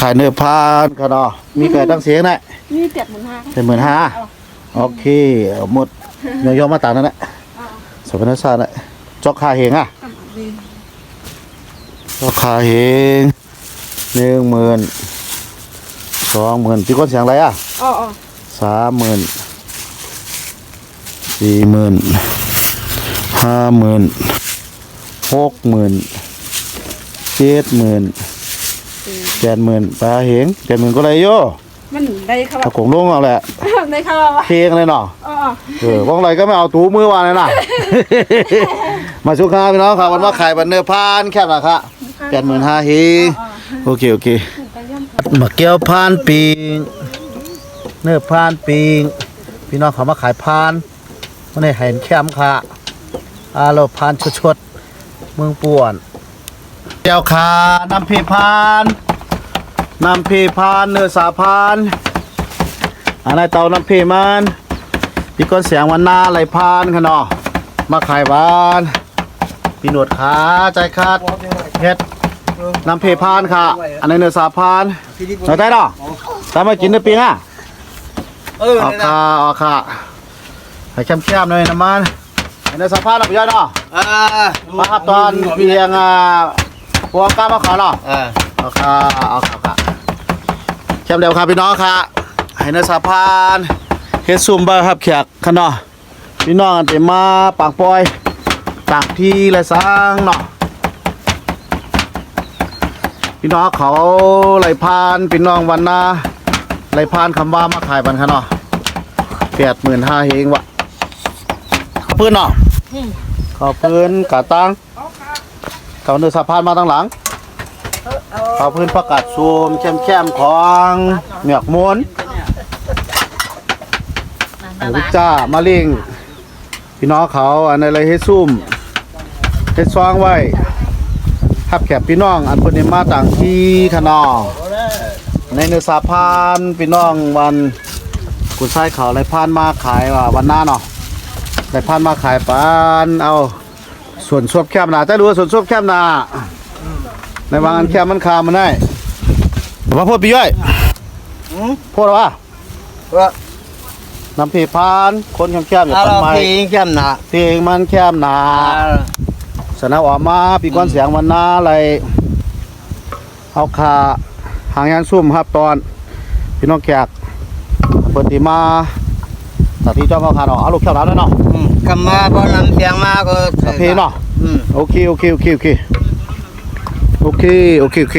ขายเนื้อพานกันเนาะมีไก่ตั้งเสียงนะนี่เจ็ดหมื่นห้าเป็นหมื่นห้าโอเคเอาหมดเนื้อยอมาตามนั่นแหละสมนัสสานะจอกคาเหงอะจอกคาเหงหนึ่งหมื่นสองหมื่นพี่ก้นเสียงอะไรอะอ๋ออ๋อสามหมื่นสี่หมื่นห้าหมื่นหกหมื่นเจ็ดหมื่น แปดหมื่นปลาเหงแปดหมื่นก็ไรโยมันได้เข้าถ้าคงลงเอาแหละได้เข้าวะเพลงเลยเนาะอ๋อเออว่างไรก็ไม่เอาตูมือวานเลยนะมาชุกค้าพี่น้องครับวันว่าขายบันเนอร์พานแค่ไหนครับแปดหมื่นห้าเฮงโอเคโอเคแต่ย่ำมาเกี่ยวพานปิงเนื้อพานปิงพี่น้องเขามาขายพานมันได้เห็นแคมป์ค่ะอาโลพานชดๆเมืองป่วนเจ้าคานำเพพาน นำเพพานเนื้อสาพานอันนั้นเตานำเพมันพี่ก้อนเสียงวันหน้าไหลพานค่ะเนาะมาขายบ้านพี่หนวดขาใจขาดเฮ็ดน้ำเพพานค่ะ อันนี้เนื้อสาพานเราได้หรอตามมากินเนื้อปิงอะเออออกค่ะออกค่ะให้เข้มเข้มๆหน่อยน้ำมันอันเนื้อสาพานเราไปย่อยเนาะอ่ามาครับตอนเพียงอ่าพวงก้ามาขอเนาะอ่าออกค่ะออกค่ะ ค่ะเข้มเร็วครับพี่น้องค่ะให้เนื้อสาพานเฮ็ดซุ่มเบอร์ครับแขกข้างนอกพี่น้องอันเต็มมาปากปอยตากที่และสร้างเนาะพี่น้องเขาไหลพานพี่น้องวันนาไหลพานคำว่ามาขายบันคะเนาะแปดหมื่นห้าเฮงวะขอบพื้นเนาะขอบพื้นกาตังเขาเนื้อสะพานมาตั้งหลัง ขอบพื้นประกาศซูมแคมแคมๆของเหงือกม้วนหรือจ้ามาลิงพี่น้องเขาอันอะไรให้ซุ่มให้ซองไว้ทับแขกพี่น้อง อันเพิ่นได้มาต่างที่ขนอในเนื้อสาพานพี่น้องวันกุนไส้เขาไรพานมาขายว่าวันหน้าเนาะไรพานมาขายปานเอาส่วนซวบแคบหนาแต่รู้ว่าส่วนซวบแคบหนา ในวางอันแคบมันคามันได้มาพูดพี่ย่อยพูดว่าว่าน้ำเพพานคนแคบแคบอยู่เอาทำเราไมเพลงเข้มหนาเพลงมันแคบหนาอ่าสนามออกมาปีก้อนเสียงวันหน้าอะไรเอาคาหางยางซุ่มครับตอน พี่น้องแขกเปิดตีมาตัดที่จ้องเอาคาเนาะเอาลูกแก้วน้ำด้วยเนาะอืมคำมาพอนำเสียงมาก็เพเนาะอืมโอเคโอเคโอเคโอเค โอเ